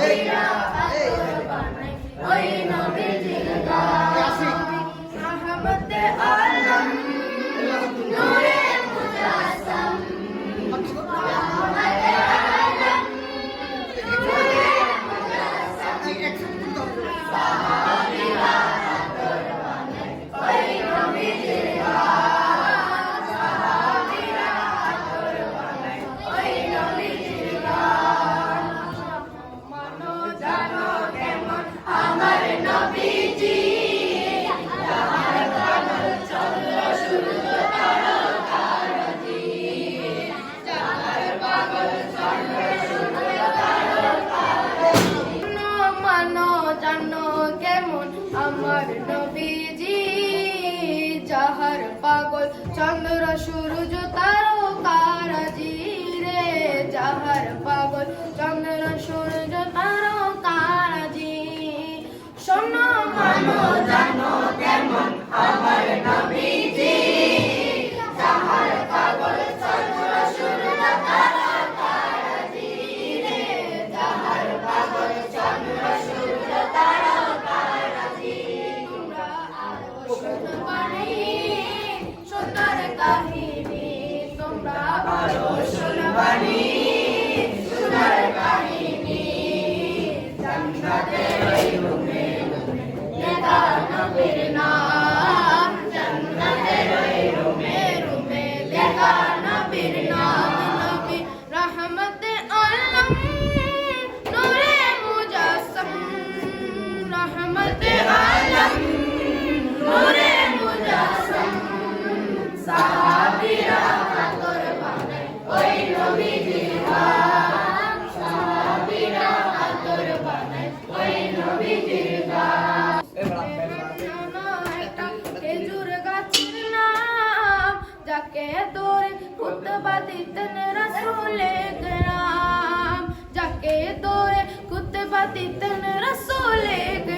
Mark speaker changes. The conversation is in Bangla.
Speaker 1: Oi, no. আমার নবীজি যাহার পাগল চন্দ্র সূর্য তারকারাজি রে যাহার পাগল চন্দ্র সুন্দর কাহিনী তোমরা ভালো শুনবানি যাকে তোর খুতবা দিতেন রসুলে গ্রাম যাকে তোর খুতবা দিতেন রসুলে গ্রাম